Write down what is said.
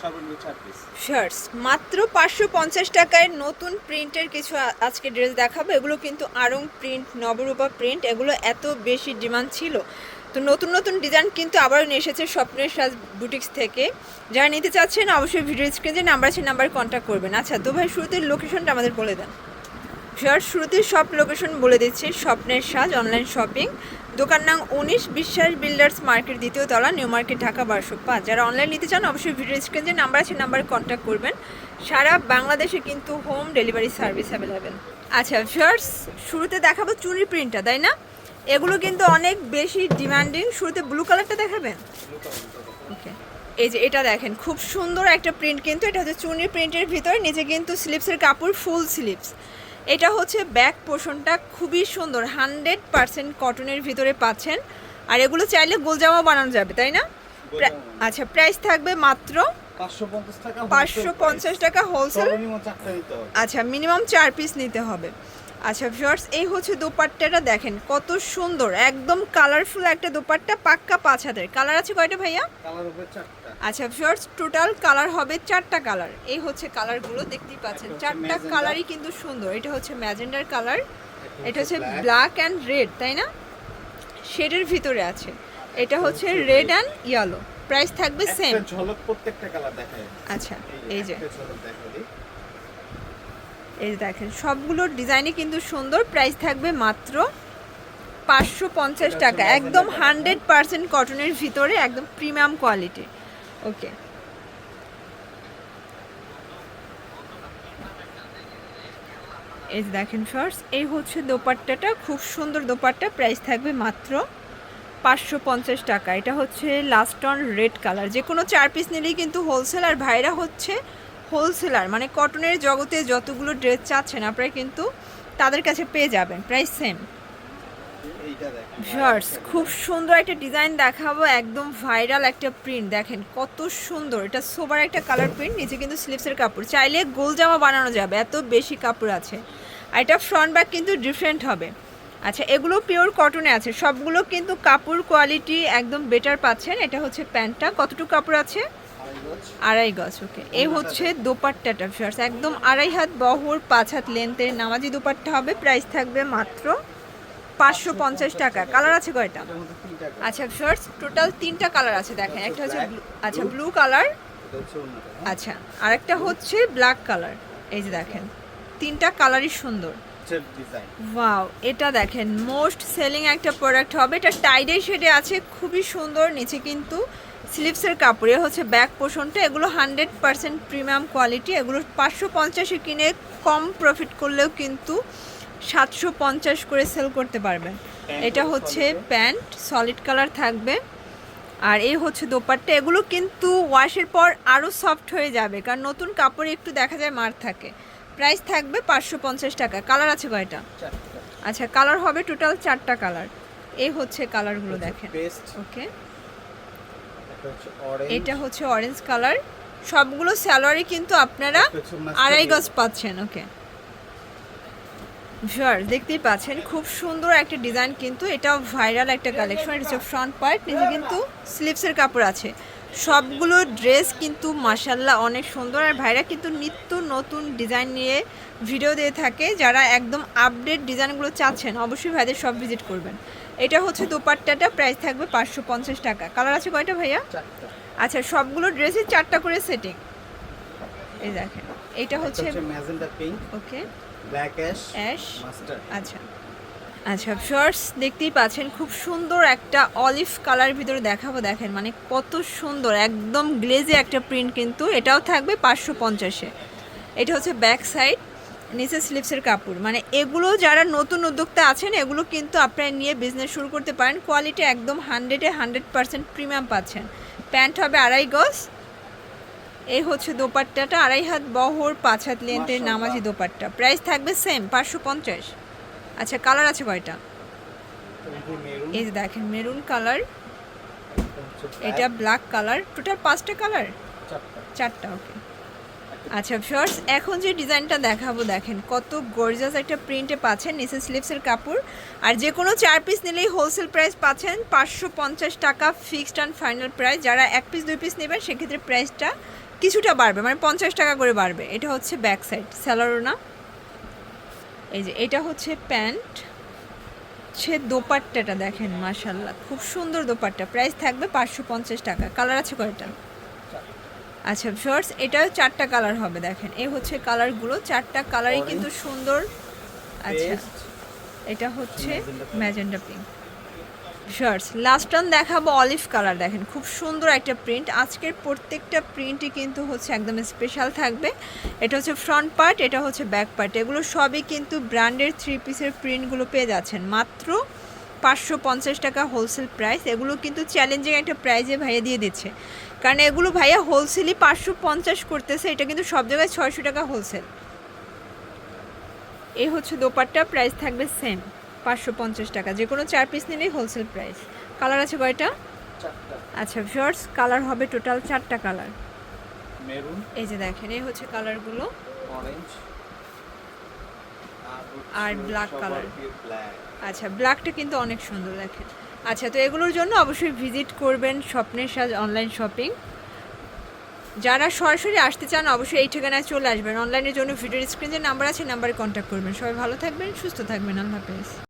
সর্বনিম্ন শার্টস মাত্র পাঁচশো পঞ্চাশ টাকায় নতুন প্রিন্টের কিছু আজকে ড্রেস দেখাবো। এগুলো কিন্তু আরং প্রিন্ট নবরূপা প্রিন্ট এগুলো এত বেশি ডিমান্ড ছিল। তো নতুন নতুন ডিজাইন কিন্তু আবারও নিয়ে এসেছে স্বপ্নের সাজ বুটিক্স থেকে। যারা নিতে চাচ্ছেন, অবশ্যই ভিডিও স্ক্রিনে নাম্বার আছে নাম্বারে কন্ট্যাক্ট করবেন। আচ্ছা তো ভাই শুরুতে লোকেশনটা আমাদের বলে দেন। শার্ট শুরুতে সব লোকেশন বলে দিচ্ছি। স্বপ্নের সাজ অনলাইন শপিং দোকান নাম উনিশ, বিশ্বাস বিল্ডার্স মার্কেট, দ্বিতীয় তলা, নিউ মার্কেট, ঢাকা, বারোশো পাঁচ। যারা অনলাইন নিতে চান, অবশ্যই ভিডিও স্ক্রিনে যে নাম্বার আছে নাম্বারে কন্ট্যাক্ট করবেন। সারা বাংলাদেশে কিন্তু হোম ডেলিভারি সার্ভিস অ্যাভেলেবেল আচ্ছা শার্টস শুরুতে দেখাবো চুরি প্রিন্টটা তাই না? এগুলো কিন্তু অনেক বেশি ডিমান্ডিং শুরুতে ব্লু কালারটা দেখাবেন? ওকে এই যে এটা দেখেন, খুব সুন্দর একটা প্রিন্ট কিন্তু, এটা হচ্ছে চুনি প্রিন্টের ভিতর, নিচে কিন্তু স্লিপসের কাপড় ফুল স্লিপস এটা হচ্ছে ব্যাক পোর্শনটা খুবই সুন্দর হান্ড্রেড পার্সেন্ট কটনের ভিতরে পাচ্ছেন। আর এগুলো চাইলে গোলজামা বানানো যাবে তাই না? আচ্ছা প্রাইস থাকবে মাত্র পাঁচশো পঞ্চাশ টাকা হোলসেল আচ্ছা মিনিমাম চার পিস নিতে হবে। আচ্ছা ভিউয়ার্স এই হচ্ছে দোপাট্টাটা দেখেন কত সুন্দর একদম কালারফুল একটা দোপাট্টা পাক্কা পাঁচ হাতের। কালার আছে কয়টা ভাইয়া? আচ্ছা ভিউয়ার্স টোটাল কালার হবে চারটা কালার এই হচ্ছে কালারগুলো দেখতেই পাচ্ছেন চারটা কালারই কিন্তু সুন্দর। এটা হচ্ছে ম্যাজেন্ডার কালার এটা হচ্ছে ব্ল্যাক অ্যান্ড রেড তাই না? শেডের ভিতরে আছে। এটা হচ্ছে রেড অ্যান্ড ইয়েলো প্রাইস থাকবে সেম ঝলক প্রত্যেকটা কালার দেখায়। আচ্ছা এই যে একটা ঝলক দেখা দিই এই দেখেন সবগুলোর ডিজাইনই কিন্তু সুন্দর। প্রাইস থাকবে মাত্র পাঁচশো পঞ্চাশ টাকা। একদম হান্ড্রেড পার্সেন্ট কটনের ভিতরে একদম প্রিমিয়াম কোয়ালিটি ওকে এই যে দেখেন ফার্স্ট এই হচ্ছে দোপাট্টাটা খুব সুন্দর দোপাট্টা। প্রাইস থাকবে মাত্র পাঁচশো পঞ্চাশ টাকা। এটা হচ্ছে লাস্ট অন রেড কালার যে কোনো চার পিস নিলেই কিন্তু হোলসেল আর ভাইরা হচ্ছে হোলসেলার মানে কটনের জগতে যতগুলো ড্রেস চাচ্ছেন আপনারা কিন্তু তাদের কাছে পেয়ে যাবেন প্রাইস সেম শার্টস খুব সুন্দর একটা ডিজাইন দেখাবো একদম ভাইরাল একটা প্রিন্ট দেখেন কত সুন্দর। এটা সোবার একটা কালার প্রিন্ট নিচে কিন্তু স্লিপসের কাপড়। চাইলে গোল জামা বানানো যাবে এত বেশি কাপড় আছে। আর এটা ফ্রন্ট ব্যাক কিন্তু ডিফারেন্ট হবে। আচ্ছা এগুলো পিওর কটনে আছে। সবগুলো কিন্তু কাপড় কোয়ালিটি একদম বেটার পাচ্ছেন। এটা হচ্ছে প্যান্টটা। কতটুকু কাপড় আছে? আড়াই গজ। ওকে এই হচ্ছে দোপাট্টাটা শার্টস একদম আড়াই হাত বহর পাঁচ হাত লেন্থের নামাজি দোপাট্টা হবে। প্রাইস থাকবে মাত্র পাঁচশো পঞ্চাশ টাকা। কালার আছে কয়টা? আচ্ছা শার্টস টোটাল তিনটা কালার আছে দেখেন। একটা হচ্ছে আচ্ছা ব্লু কালার আচ্ছা আরেকটা হচ্ছে ব্ল্যাক কালার এই যে দেখেন তিনটা কালারই সুন্দর। ওয়াও এটা দেখেন মোস্ট সেলিং একটা প্রোডাক্ট হবে। এটা টাইডের শেডে আছে খুবই সুন্দর নিচে কিন্তু স্লিপসের কাপড় হচ্ছে ব্যাক পোষণটা এগুলো হান্ড্রেড পার্সেন্ট প্রিমিয়াম কোয়ালিটি এগুলো পাঁচশো পঞ্চাশে কিনে কম প্রফিট করলেও কিন্তু সাতশো পঞ্চাশ করে সেল করতে পারবেন। এটা হচ্ছে প্যান্ট সলিড কালার থাকবে। আর এই হচ্ছে দোপাট্টা এগুলো কিন্তু ওয়াশের পর আরও সফট হয়ে যাবে কারণ নতুন কাপড়ে একটু দেখা যায় মার থাকে। প্রাইস থাকবে পাঁচশো পঞ্চাশ টাকা। কালার আছে কয়টা? আচ্ছা কালার হবে টোটাল চারটা কালার। এই হচ্ছে কালারগুলো দেখেন। ওকে এটা হচ্ছে অরেঞ্জ কালার সবগুলো স্যালোয়ারি কিন্তু আপনারা আড়াই গজ পাচ্ছেন ওকে শিওর দেখতেই পাচ্ছেন খুব সুন্দর একটা ডিজাইন কিন্তু। এটাও ভাইরাল একটা কালেকশন এটা হচ্ছে ফ্রন্ট পার্ট নিচে কিন্তু স্লিপসের কাপড় আছে। সবগুলো ড্রেস কিন্তু মাসাল্লাহ অনেক সুন্দর। আর ভাইরা কিন্তু নিত্য নতুন ডিজাইন নিয়ে ভিডিও দিয়ে থাকে। যারা একদম আপডেট ডিজাইনগুলো চাচ্ছেন অবশ্যই ভাইদের সব ভিজিট করবেন। এটা হচ্ছে দোপাট্টাটা প্রাইস থাকবে পাঁচশো পঞ্চাশ টাকা। কালার আছে কয়টা ভাইয়া? আচ্ছা সবগুলো ড্রেসে চারটা করে সেটিং এই দেখেন এটা হচ্ছে হচ্ছে magenta pink okay. Black ash ash mustard আচ্ছা। আচ্ছা শর্টস দেখতেই পাচ্ছেন খুব সুন্দর একটা অলিভ কালার ভিতরে দেখাবো দেখেন মানে কত সুন্দর একদম গ্লেজে একটা প্রিন্ট কিন্তু এটাও থাকবে পাঁচশো পঞ্চাশে। এটা হচ্ছে ব্যাক সাইড নিচে স্লিপসের কাপড়। মানে এগুলো যারা নতুন উদ্যোক্তা আছেন এগুলো কিন্তু আপনারা নিয়ে বিজনেস শুরু করতে পারেন। কোয়ালিটি একদম হান্ড্রেডে হান্ড্রেড পার্সেন্ট প্রিমিয়াম পাচ্ছেন। প্যান্ট হবে আড়াই গজ। এই হচ্ছে দোপাট্টাটা আড়াই হাত বহর পাঁচ হাত লেন্থের নামাজি দোপাট্টা। প্রাইস থাকবে সেম পাঁচশো পঞ্চাশ। আচ্ছা কালার আছে কয়টা? এই যে দেখেন মেরুন কালার এটা ব্ল্যাক কালার টোটাল পাঁচটা কালার চারটা। চারটা ওকে আচ্ছা শর্টস এখন যে ডিজাইনটা দেখাবো, দেখেন, কত গর্জাস একটা প্রিন্টে পাচ্ছেন নিচে স্লিপসের কাপড়। আর যে কোনো চার পিস নিলেই হোলসেল প্রাইস পাচ্ছেন পাঁচশো পঞ্চাশ টাকা ফিক্সড অ্যান্ড ফাইনাল প্রাইস যারা এক পিস দুই পিস নেবেন, সেক্ষেত্রে প্রাইসটা কিছুটা বাড়বে মানে পঞ্চাশ টাকা করে বাড়বে। এটা হচ্ছে ব্যাক সাইড স্যালারোনা এই যে, এটা হচ্ছে প্যান্ট সে দোপাট্টাটা দেখেন মাশাল্লাহ খুব সুন্দর দোপাট্টা। প্রাইস থাকবে পাঁচশো পঞ্চাশ টাকা। কালার আছে কয়টা? আচ্ছা শর্টস এটাও চারটা কালার হবে দেখেন। এই হচ্ছে কালারগুলো চারটা কালারই কিন্তু সুন্দর। আচ্ছা এটা হচ্ছে ম্যাজেন্ডা পিঙ্ক শার্টস লাস্ট অন দেখাবো অলিভ কালার দেখেন খুব সুন্দর একটা প্রিন্ট আজকের প্রত্যেকটা প্রিন্টই কিন্তু হচ্ছে একদম স্পেশাল থাকবে। এটা হচ্ছে ফ্রন্ট পার্ট এটা হচ্ছে ব্যাক পার্ট এগুলো সবই কিন্তু ব্র্যান্ডের থ্রি পিসের প্রিন্টগুলো পেয়ে যাচ্ছেন। মাত্র পাঁচশো পঞ্চাশ টাকা হোলসেল প্রাইস এগুলো কিন্তু চ্যালেঞ্জিং একটা প্রাইজে ভাইয়া দিয়ে দিচ্ছে। কারণ এগুলো ভাইয়া হোলসেলই পাঁচশো পঞ্চাশ করতেছে এটা কিন্তু সব জায়গায় ছয়শো টাকা হোলসেল এই হচ্ছে দোপাট্টা প্রাইস থাকবে সেম পাঁচশো পঞ্চাশ টাকা। যে কোনো চার পিস নিলেই হোলসেল প্রাইস কালার আছে কয়টা? আচ্ছা শর্টস কালার হবে টোটাল চারটা কালার এই যে দেখেন এই হচ্ছে কালারগুলো অরেঞ্জ আর ব্ল্যাক কালার আচ্ছা ব্ল্যাকটা কিন্তু অনেক সুন্দর দেখেন। আচ্ছা তো এগুলোর জন্য অবশ্যই ভিজিট করবেন স্বপ্নের সাজ অনলাইন শপিং যারা সরাসরি আসতে চান, অবশ্যই এই ঠিকানায় চলে আসবেন। অনলাইনের জন্য ভিডিও স্ক্রিন যে নাম্বার আছে নাম্বারে কন্ট্যাক্ট করবেন। সবাই ভালো থাকবেন, সুস্থ থাকবেন। আল্লাহ হাফেজ।